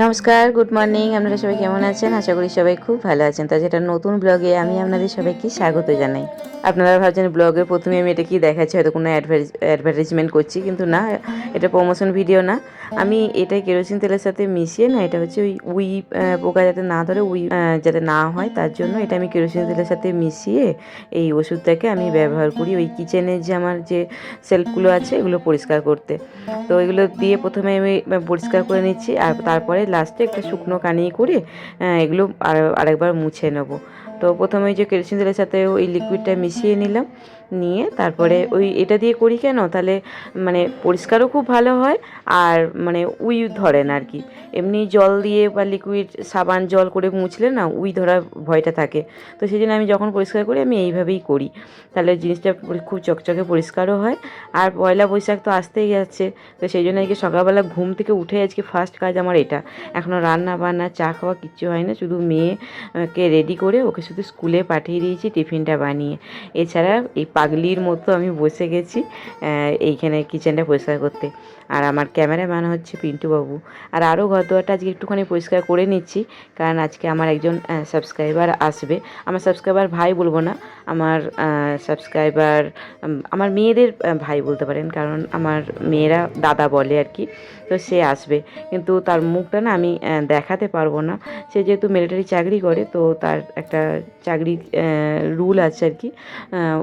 নমস্কার good morning আপনারা সবাই কেমন আছেন? আশা করি সবাই খুব ভালো আছেন। তা যেটা নতুন ব্লগে আমি আপনাদের সবাইকে স্বাগত জানাই। আপনারা ভাবছেন ব্লগের প্রথমে আমি এটা কি দেখাচ্ছি? হয়তো কোনো অ্যাডভার্টাইজমেন্ট করছি, কিন্তু না, এটা প্রমোশন ভিডিও না। আমি এটা কেরোসিন তেলের সাথে মিশিয়ে না, এটা হচ্ছে ওই উই পোকা যাতে না ধরে, উই যাতে না হয়, তার জন্য এটা আমি কেরোসিন তেলের সাথে মিশিয়ে এই ওষুধটাকে আমি ব্যবহার করি ওই কিচেনের যে আমার যে সেলফগুলো আছে, এগুলো পরিষ্কার করতে। তো এগুলো দিয়ে প্রথমে আমি পরিষ্কার করে নিচ্ছি, আর তারপরে লাস্টে একটা শুকনো কানি করে এগুলো আর, আরেকবার মুছে নেব। তো প্রথমে ওই যে কেরোসিন তেলের সাথে ওই লিকুইডটা মিশিয়ে নিলাম, নিয়ে তারপরে ওই এটা দিয়ে করি কেন? তাহলে মানে পরিষ্কারও খুব ভালো হয় আর মানে উই ধরে না আর কি। এমনি জল দিয়ে বা লিকুইড সাবান জল করে মুছলে না উই ধরার ভয়টা থাকে। তো সেই জন্য আমি যখন পরিষ্কার করি আমি এইভাবেই করি। তাহলে জিনিসটা খুব চকচকে পরিষ্কারও হয় আর পয়লা বৈশাখ তো আসতেই যাচ্ছে। তো সেই জন্য আজকে সকালবেলা ঘুম থেকে উঠে আজকে ফার্স্ট কাজ আমার এটা। এখনও রান্না বান্না চা খাওয়া কিচ্ছু হয় না। শুধু মেয়েকে রেডি করে ওকে শুধু স্কুলে পাঠিয়ে দিয়েছি, টিফিনটা বানিয়ে। এছাড়া এই পাগলির মতো আমি বসে গেছি এইখানে কিচেনটা পরিষ্কার করতে। আর আমার ক্যামেরাম্যান হচ্ছে পিন্টু বাবু আর আরও ঘর দোয়ারটা আজকে একটুখানি পরিষ্কার করে নিচ্ছি, কারণ আজকে আমার একজন সাবস্ক্রাইবার আসবে। আমার সাবস্ক্রাইবার ভাই বলব না, আমার সাবস্ক্রাইবার আমার মেয়েদের ভাই বলতে পারেন, কারণ আমার মেয়েরা দাদা বলে আর কি, তো সে আসবে। কিন্তু তার মুখটা না আমি দেখাতে পারব না। সে যেহেতু মিলিটারি চাকরি করে, তো তার একটা চাকরি রুল আছে আর কি।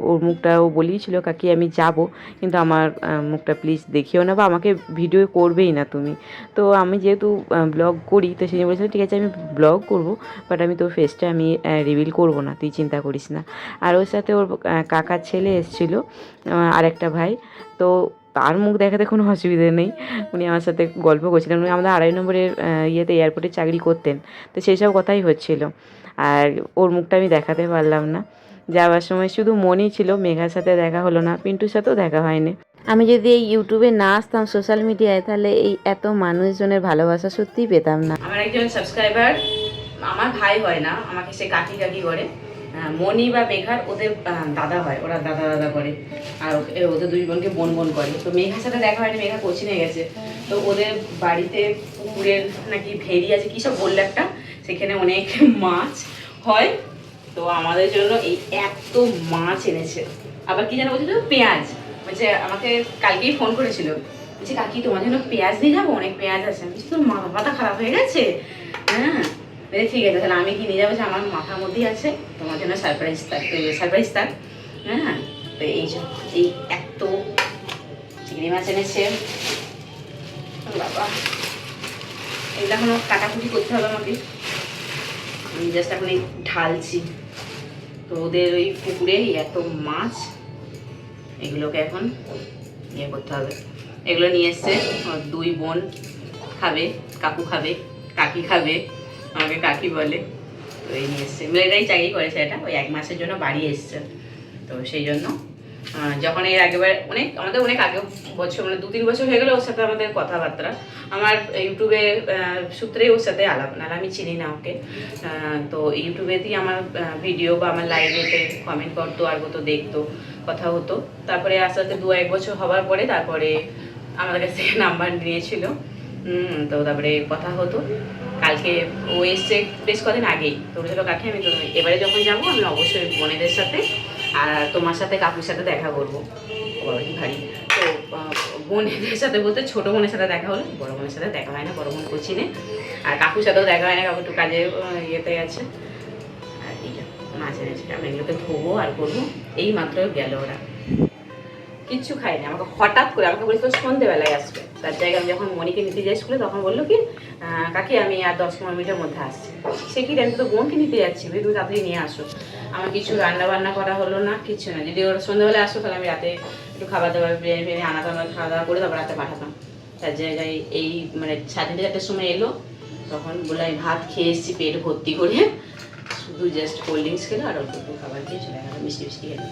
ওর মুখটাও বলিয়েছিল, কাকি, আমি যাব, কিন্তু আমার মুখটা প্লিজ দেখিও না বা আমাকে ভিডিও করবেই না তুমি। তো আমি যেহেতু ব্লগ করি, তো সেই জন্য বলেছিলাম, ঠিক আছে, আমি ব্লগ করব বাট আমি তোর ফেসটা আমি রিভিল করব না, তুই চিন্তা করিস না। আর ওর সাথে ওর কাকার ছেলে এসেছিল আরেকটা ভাই। তো তার মুখ দেখাতে কোনো অসুবিধে নেই। উনি আমার সাথে গল্প করছিলেন। উনি আমাদের আড়াই নম্বরের ইয়েতে এয়ারপোর্টে চাকরি করতেন। তো সেই সব কথাই হচ্ছিল। আর ওর মুখটা আমি দেখাতে পারলাম না। যাওয়ার সময় শুধু মনই ছিল মেঘার সাথে দেখা হলো না পিন্টুর সাথেও দেখা হয়নি। আমি যদি এই ইউটিউবে না আসতাম সোশ্যাল মিডিয়ায় তাহলে এই এত মানুষজনের ভালোবাসা সত্যিই পেতাম না। আমার একজন সাবস্ক্রাইবার আমার ভাই হয় না আমাকে সে কাকি কাকি করে। মনি বা মেঘার ওদের দাদা হয় ওরা দাদা দাদা করে। আর ওদের দুই বোনকে বোন বোন করে। তো মেঘার সাথে দেখা হয়নি মেঘা কোচিনে গেছে। তো ওদের বাড়িতে পুকুরের নাকি ভেরি আছে কী সব বলল একটা? সেখানে অনেক মাছ হয়। তো আমাদের জন্য এই এত মাছ এনেছে। আবার কি যেন বলছিল? পেঁয়াজ। বলছে আমাকে কালকেই ফোন করেছিল। বলছে কাকি তোমার জন্য পেঁয়াজ নিয়ে যাব? অনেক পেঁয়াজ আছে। বলছি, তোর মাথা খারাপ হয়ে গেছে? হ্যাঁ। বলে, ঠিক আছে তাহলে আমি কি নিয়ে যাব? আমার মাথার মধ্যেই আছে তোমার জন্য সারপ্রাইজ থাক সারপ্রাইজ থাক হ্যাঁ তো এই এই এত চিংড়ি মাছ এনেছে। বাবা। এগুলো এখনও কাটাকুটি করতে হবে আমাকে। আমি জাস্ট এখন এই ঢালছি। তো ওদের ওই পুকুরে এত মাছ এগুলোকে এখন ইয়ে করতে হবে। এগুলো নিয়ে এসছে দুই বোন খাবে কাকু খাবে কাকি খাবে। আমাকে কাকি বলে, তো এই নিয়ে এসছে। মেয়েরাই চাকরি করেছে এটা, ওই এক মাসের জন্য বাড়ি এসছে। তো সেই জন্য যখন এর আগেবার অনেক, আমাদের অনেক আগে বছর মানে দু তিন বছর হয়ে গেলে ওর সাথে আমাদের কথাবার্তা। আমার ইউটিউবে সূত্রেই ওর সাথে আলাপ না আমি চিনি না ওকে। তো ইউটিউবেতেই আমার ভিডিও বা আমার লাইভেতে কমেন্ট করতো, আর কত দেখতো, কথা হতো। তারপরে আস্তে আস্তে দু এক বছর হওয়ার পরে তারপরে আমাদের কাছ নাম্বার নিয়েছিল। তো তারপরে কথা হতো। কালকে ও এসছে বেশ কদিন আগেই। তো বলেছিল কাকে, আমি এবারে যখন যাব, আমি অবশ্যই বোনেদের সাথে আর তোমার সাথে কাকুর সাথে দেখা করব। বাবা ভারী তো বোনেদের সাথে বলতে ছোটো বোনের সাথে দেখা হলো, বড় বোনের সাথে দেখা হয় না, বড় বোন কোচিনে আর কাকুর সাথেও দেখা হয় না, কাকু একটু কাজে ইয়েতে আছে। আর এই যে মাছ এনেছে আমি এগুলোকে ধোবো আর করব। এই মাত্র গেল ওরা। কিচ্ছু খাইনি। আমাকে হঠাৎ করে, আমাকে বলেছিল সন্ধেবেলায় আসবে। তার জায়গায় আমি যখন মনিকে নিতে যাই স্কুলে তখন বলল কি কাকি, আমি আর দশ পনেরো মিনিটের মধ্যে আসছি। সে কি, আমি তো বোনকে নিতে যাচ্ছি, তুমি তাড়াতাড়ি নিয়ে আসো। আমার কিছু রান্না বান্না করা হলো না, কিছু না। যদি ওরা সন্ধ্যাবেলায় আসো তাহলে আমি রাতে একটু খাবার দাবার বিরিয়ানি ফিরিয়ানি আর খাওয়া দাওয়া করে তারপর রাতে পাঠাতাম। তার জায়গায় এই মানে সাড়ে তিনটে চারটের সময় এলো। তখন বলে আমি ভাত খেয়ে এসেছি, পেট ভর্তি করে। শুধু জাস্ট কোল্ড ড্রিঙ্কস খেলো আর অল্প খাবার খেয়ে চলে গেলো। মিষ্টি মিষ্টি খেলো।